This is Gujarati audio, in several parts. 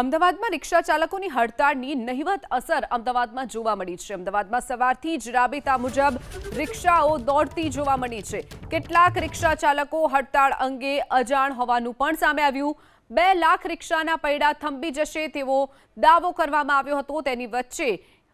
અમદાવાદમાં રિક્ષા ચાલકોની હડતાળની નહિવત અસર અમદાવાદમાં જોવા મળી છે. અમદાવાદમાં સવારથી જ રાબેતા મુજબ રિક્ષાઓ દોડતી જોવા મળી છે. કેટલાક રિક્ષા ચાલકો હડતાળ અંગે અજાણ હોવાનું પણ સામે આવ્યું. બે લાખ રિક્ષાના પૈડા થંભી જશે તેવો દાવો કરવામાં આવ્યો હતો. તેની વચ્ચે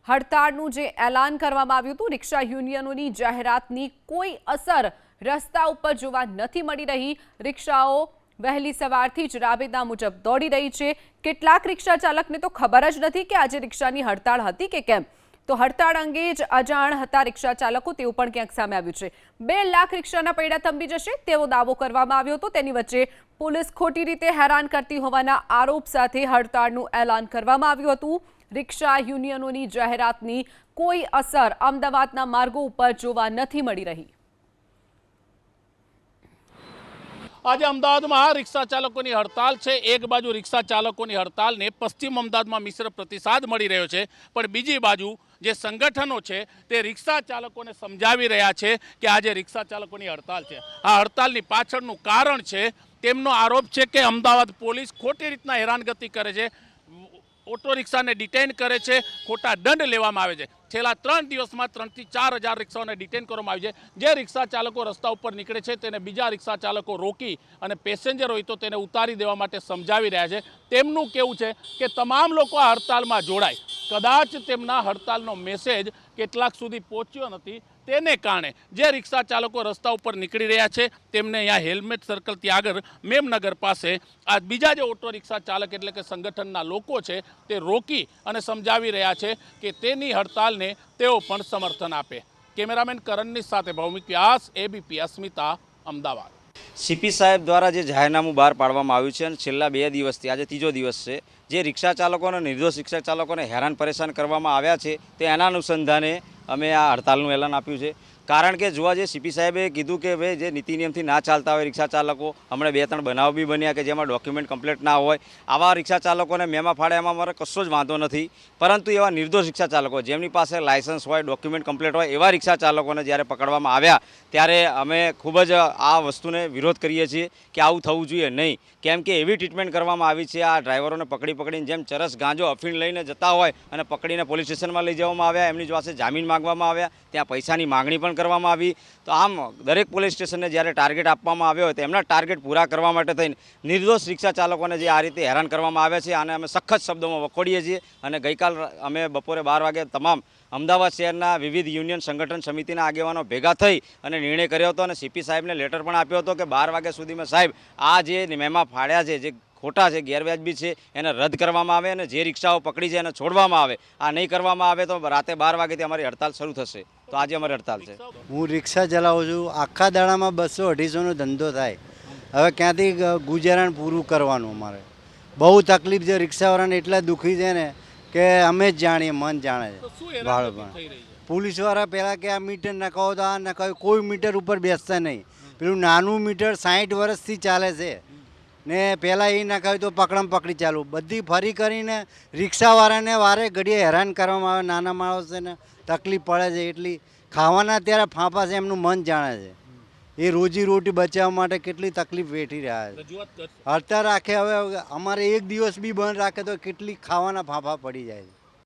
હડતાળનું જે એલાન કરવામાં આવ્યું હતું, રિક્ષા યુનિયનોની જાહેરાતની કોઈ અસર રસ્તા ઉપર જોવા નથી મળી રહી. રિક્ષાઓ વહેલી સવારથી જ રાબેતા મુજબ દોડી રહી છે. કેટલાક રિક્ષા ચાલકને તો ખબર જ નથી કે આજે રિક્ષાની હડતાળ હતી કે કેમ. તો હડતાળ અંગે જ અજાણ હતા રિક્ષા ચાલકો, તેવું પણ ક્યાંક સામે આવ્યું છે. બે લાખ રિક્ષાના પૈડા થંભી જશે, તેવો દાવો કરવામાં આવ્યો હતો. તેની વચ્ચે પોલીસ ખોટી રીતે હેરાન કરતી હોવાના આરોપ સાથે હડતાળનું એલાન કરવામાં આવ્યું હતું. રિક્ષા યુનિયનોની જાહેરાતની કોઈ અસર અમદાવાદના માર્ગો ઉપર જોવા નથી મળી રહી. આજે અમદાવાદમાં આ રિક્ષા ચાલકોની હડતાલ છે. એક બાજુ રિક્ષા ચાલકોની હડતાલને પશ્ચિમ અમદાવાદમાં મિશ્ર પ્રતિસાદ મળી રહ્યો છે. પણ બીજી બાજુ જે સંગઠનો છે તે રિક્ષા ચાલકોને સમજાવી રહ્યા છે કે આજે રિક્ષા ચાલકોની હડતાલ છે, આ હડતાલની પાછળનું કારણ છે, તેમનો આરોપ છે કે અમદાવાદ પોલીસ ખોટી રીતના હેરાનગતિ કરે છે. ઓટો રિક્ષાને ડિટેન કરે છે, ખોટા દંડ લેવામાં આવે છે. છેલ્લા ત્રણ દિવસમાં ત્રણથી ચાર હજાર રિક્ષાઓને ડિટેન કરવામાં આવી છે. જે રિક્ષા ચાલકો રસ્તા ઉપર નીકળે છે, તેને બીજા રિક્ષા ચાલકો રોકી અને પેસેન્જર હોય તો તેને ઉતારી દેવા માટે સમજાવી રહ્યા છે. તેમનું કેવું છે કે તમામ લોકો આ હડતાલમાં જોડાય. કદાચ તેમના હડતાલનો મેસેજ કેટલાક સુધી પહોંચ્યો નથી. તેને કારણે જે રિક્ષા ચાલકો રસ્તા ઉપર નીકળી રહ્યા છે, તેમને અહીંયા હેલ્મેટ સર્કલથી આગળ મેમનગર પાસે આ બીજા જે ઓટો રિક્ષા ચાલક એટલે કે સંગઠનના લોકો છે, તે રોકી અને સમજાવી રહ્યા છે કે તેની હડતાલને તેઓ પણ સમર્થન આપે. કેમેરામેન કરણની સાથે ભૌમિક વ્યાસ એબીપી અસ્મિતા, અમદાવાદ. સીપી સાહેબ દ્વારા જે જાહેરનામું બહાર પાડવામાં આવ્યું છે અને છેલ્લા બે દિવસથી, આજે ત્રીજો દિવસ છે જે રિક્ષા ચાલકોને, નિર્દોષ રિક્ષા ચાલકોને હેરાન પરેશાન કરવામાં આવ્યા છે, તે એના અનુસંધાને અમે આ હડતાલનું એલાન આપ્યું છે. કારણ કે જોવા જઈએ સીપી સાહેબે કીધું કે ભાઈ, જે નીતિ નિયમથી ના ચાલતા હોય રિક્ષા ચાલકો, હમણાં બે ત્રણ બનાવ બી બન્યા કે જેમાં ડોક્યુમેન્ટ કમ્પ્લીટ ના હોય, આવા રિક્ષા ચાલકોને મેમાં ફાડે એમાં મારે કશો જ વાંધો નથી. પરંતુ એવા નિર્દોષ રિક્ષા ચાલકો, જેમની પાસે લાયસન્સ હોય ડોક્યુમેન્ટ કમ્પ્લીટ હોય, એવા રિક્ષા ચાલકોને જ્યારે પકડવામાં આવ્યા, ત્યારે અમે ખૂબ જ આ વસ્તુને વિરોધ કરીએ છીએ કે આવું થવું જોઈએ નહીં. કેમ કે એવી ટ્રીટમેન્ટ કરવામાં આવી છે, આ ડ્રાઈવરોને પકડી પકડીને જેમ ચરસ ગાંજો અફીણ લઈને જતા હોય અને પકડીને પોલીસ સ્ટેશનમાં લઈ જવામાં આવ્યા, એમની પાસે જામીન માંગવામાં આવ્યા, ત્યાં પૈસાની માંગણી પણ કરવામાં આવી. તો આમ દરેક પોલીસ સ્ટેશનને જ્યારે ટાર્ગેટ આપવામાં આવ્યો હોય તો એમના ટાર્ગેટ પૂરા કરવા માટે થઈને નિર્દોષ રિક્ષા ચાલકોને જે આ રીતે હેરાન કરવામાં આવે છે આને અમે સખત શબ્દોમાં વખોડીએ છીએ. અને ગઈકાલ અમે બપોરે બાર વાગે તમામ અમદાવાદ શહેરના વિવિધ યુનિયન સંગઠન સમિતિના આગેવાનો ભેગા થઈ અને નિર્ણય કર્યો હતો અને સીપી સાહેબને લેટર પણ આપ્યો હતો કે બાર વાગ્યા સુધીમાં સાહેબ, આ જે મેમા ફાડ્યા છે, જે ખોટા છે ગેરવ્યાજબી છે એને રદ કરવામાં આવે અને જે રિક્ષાઓ પકડી છે એને છોડવામાં આવે. આ નહીં કરવામાં આવે તો રાતે બાર વાગ્યાથી અમારી હડતાલ શરૂ થશે. તો આજે અમારી હડતાલ છે. હું રિક્ષા ચલાવું છું. આખા દાડામાં બસો અઢીસોનો ધંધો થાય. હવે ક્યાંથી ગુજરાન પૂરું કરવાનું અમારે? બહુ તકલીફ છે રિક્ષાવાળાને એટલા દુઃખી છે ને કે અમે જ જાણીએ મન જાણે છે. બાળપણ પોલીસવાળા પહેલાં કે આ મીટર નખાવો તો આ નખાવો. કોઈ મીટર ઉપર બેસતા નહીં. પેલું નાનું મીટર સાઠ વર્ષથી ચાલે છે. ને પહેલાં એ નખાવ્યું તો પકડમ પકડી ચાલુ. બધી ફરી કરીને રિક્ષાવાળાને વારે ઘડીએ હેરાન કરવામાં આવે નાના માણસોને તકલીફ પડે છે એટલી ખાવાના અત્યારે ફાંફા છે એમનું મન જાણે છે. એ રોજી રોટી બચાવવા માટે કેટલી તકલીફ વેઠી રહ્યા છે. હડતાળ રાખે હવે અમારે એક દિવસ બી બંધ રાખે તો કેટલી ખાવાના ફાંફા પડી જાય છે.